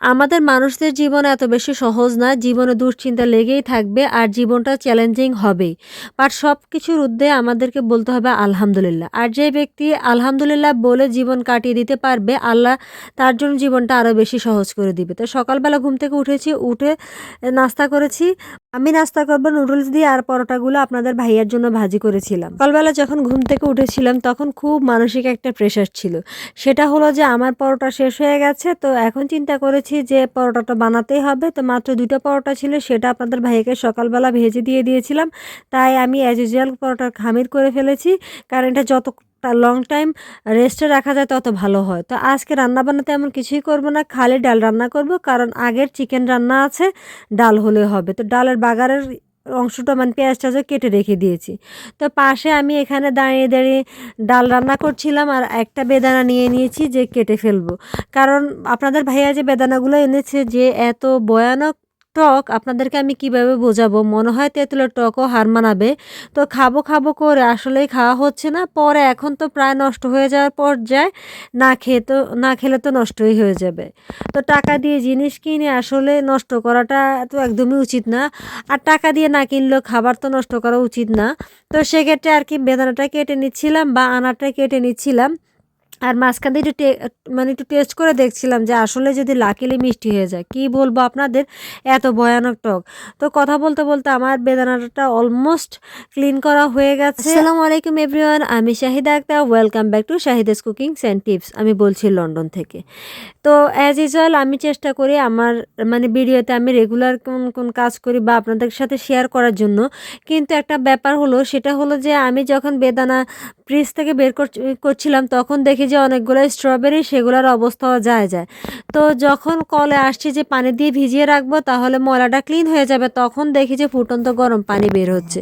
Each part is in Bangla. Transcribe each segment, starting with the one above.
আমাদের মানুষদের জীবন এত বেশি সহজ না, জীবনে দুশ্চিন্তা লেগেই থাকবে আর জীবনটা চ্যালেঞ্জিং হবেই। বাট সব কিছুর ঊর্ধ্বে আমাদেরকে বলতে হবে আলহামদুলিল্লাহ। আর যে ব্যক্তি আলহামদুলিল্লাহ বলে জীবন কাটিয়ে দিতে পারবে, আল্লাহ তার জন্য জীবনটা আরও বেশি সহজ করে দিবে। তো সকালবেলা ঘুম থেকে উঠেছি, উঠে নাস্তা করেছি। আমি নাস্তা করব নুডলস দিয়ে আর পরোটাগুলো আপনাদের ভাইয়ার জন্য ভাজি করেছিলাম। সকালবেলা যখন ঘুম থেকে উঠেছিলাম, তখন খুব মানসিক একটা প্রেশার ছিল। সেটা হলো যে আমার পরোটা শেষ হয়ে গেছে, তো এখন চিন্তা করেছি যে পরোটাটা বানাতেই হবে। তো মাত্র দুটো পরোটা ছিল, সেটা আপনাদের ভাইকে সকালবেলা ভেজে দিয়ে দিয়েছিলাম। তাই আমি অ্যাজ ইউজুয়াল পরোটার খামির করে ফেলেছি। কারণ এটা যত লং টাইম রেস্টে রাখা যায়, তত ভালো হয়। তো আজকে রান্না বান্নাতে এমন কিছুই করব না। খালি ডাল রান্না করব, কারণ আগের চিকেন রান্না আছে, ডাল হলে হবে। তো ডালের বাগারের অংশটা মানে পেঁয়াজ টাজও কেটে রেখে দিয়েছি। তো পাশে আমি এখানে দাঁড়িয়ে দাঁড়িয়ে ডাল রান্না করছিলাম আর একটা বেদানা নিয়ে নিয়েছি যে কেটে ফেলব। কারণ আপনাদের ভাইয়া যে বেদানাগুলো এনেছে যে এত ভয়ানক টক, আপনাদেরকে আমি কীভাবে বোঝাবো? মনে হয় তেঁতুলের টকও হার মানাবে। তো খাব খাব করে আসলেই খাওয়া হচ্ছে না। পরে এখন তো প্রায় নষ্ট হয়ে যাওয়ার পর যায় না খেয়ে তো, না খেলে তো নষ্টই হয়ে যাবে। তো টাকা দিয়ে জিনিস কিনে আসলে নষ্ট করাটা তো একদমই উচিত না। আর টাকা দিয়ে না কিনলেও খাবার তো নষ্ট করা উচিত না। তো সেক্ষেত্রে আর কি বেদানাটা কেটে নিচ্ছিলাম বা আনারটা কেটে নিচ্ছিলাম। আর মাঝখান দিয়ে একটু মানে একটু টেস্ট করে দেখছিলাম যে আসলে যদি লাকিলি মিষ্টি হয়ে যায়, কি বলব আপনাদের? এত ভয়ানক টক। তো কথা বলতে বলতে আমার বেদানাটা অলমোস্ট ক্লিন করা হয়ে গেছে। আসসালামু আলাইকুম এভরিওয়ান আমি Shahida Akter welcome back to Shahida's cooking and tips আমি বলছি লন্ডন থেকে। তো অ্যাজ ইউজুয়াল আমি চেষ্টা করি আমার মানে ভিডিওতে আমি রেগুলার কোন কোন কাজ করি বা আপনাদের সাথে শেয়ার করার জন্য। কিন্তু একটা ব্যাপার হলো, সেটা হলো যে আমি যখন বেদানা ফ্রিজ থেকে বের করছিলাম, তখন দেখি যে অনেকগুলো স্ট্রবেরি সেগুলোর অবস্থাও যায় যায়। তো যখন কলে আসছি যে পানি দিয়ে ভিজিয়ে রাখব, তাহলে ময়লাটা ক্লিন হয়ে যাবে, তখন দেখি যে ফুটন্ত গরম পানি বের হচ্ছে।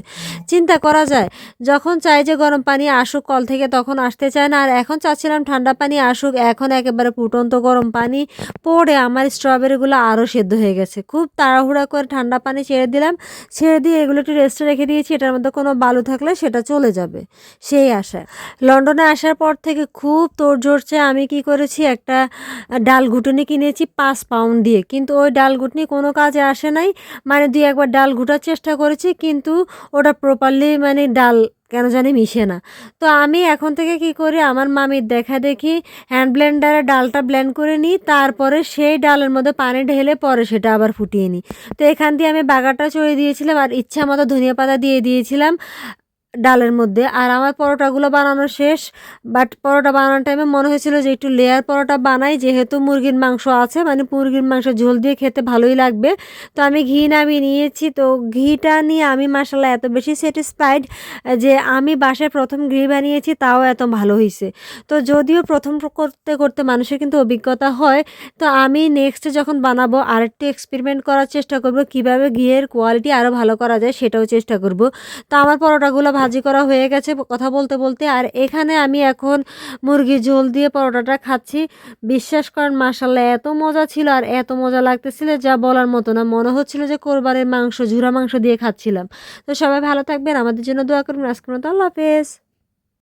চিন্তা করা যায়, যখন চাই যে গরম পানি আসুক কল থেকে, তখন আসতে চায় না। আর এখন চাচ্ছিলাম ঠান্ডা পানি আসুক, এখন একেবারে ফুটন্ত গরম পানি পড়ে আমার স্ট্রবেরিগুলো আরও সেদ্ধ হয়ে গেছে। খুব তাড়াহুড়া করে ঠান্ডা পানি ছেড়ে দিলাম, ছেড়ে দিয়ে এগুলো একটু রেস্টে রেখে দিয়েছি, এটার মধ্যে কোনো বালু থাকলে সেটা চলে যাবে। সেই আশা লন্ডনে আসার পর থেকে খুব তোড় জড়ছে আমি কি করেছি? একটা ডাল ঘুটনি কিনেছি পাঁচ পাউন্ড দিয়ে। কিন্তু ওই ডাল ঘুটনি কোনো কাজে আসে নাই। মানে দুই একবার ডাল ঘুটার চেষ্টা করেছি, কিন্তু ওটা প্রপারলি মানে ডাল কেন জানি মিশে না। তো আমি এখন থেকে কি করি? আমার মামির দেখা দেখি হ্যান্ড ব্লেন্ডারে ডালটা ব্লেন্ড করে নিই, তারপরে সেই ডালের মধ্যে পানি ঢেলে পরে সেটা আবার ফুটিয়ে নিই। তো এখান দিয়ে আমি বাগারটা চড়ে দিয়েছিলাম আর ইচ্ছা মতো ধনিয়া পাতা দিয়ে দিয়েছিলাম। ডালের মধ্যে। আর আমার পরোটাগুলো বানানো শেষ বাট পরোটা বানানোর টাইমে মনে হয়েছিল যে একটু লেয়ার পরোটা বানাই, যেহেতু মুরগির মাংস আছে মানে মুরগির মাংস ঝোল দিয়ে খেতে ভালোই লাগবে। তো আমি ঘি নামিয়ে নিয়েছি। তো ঘিটা নিয়ে আমি মাসাল্লাহ এত বেশি স্যাটিসফাইড যে আমি বাসায় প্রথম ঘি বানিয়েছি, তাও এত ভালো হয়েছে তো যদিও প্রথম করতে করতে মানুষের কিন্তু অভিজ্ঞতা হয়, তো আমি নেক্সটে যখন বানাবো, আরেকটু এক্সপেরিমেন্ট করার চেষ্টা করব কীভাবে ঘিয়ের কোয়ালিটি আরও ভালো করা যায়, সেটাও চেষ্টা করব। তো আমার পরোটাগুলো ভাজি করা হয়ে গেছে কথা বলতে বলতে। আর এখানে আমি এখন মুরগি ঝোল দিয়ে পরোটাটা খাচ্ছি। বিশ্বাস করেন মাসাল্লাহ এত মজা ছিল আর এত মজা লাগতেছিল যা বলার মতো না। মনে হচ্ছিল যে কোরবারের মাংস, ঝুরা মাংস দিয়ে খাচ্ছিলাম। তো সবাই ভালো থাকবেন, আমাদের জন্য দোয়া করবেন। আজকের মতো আল্লাহ হাফেজ।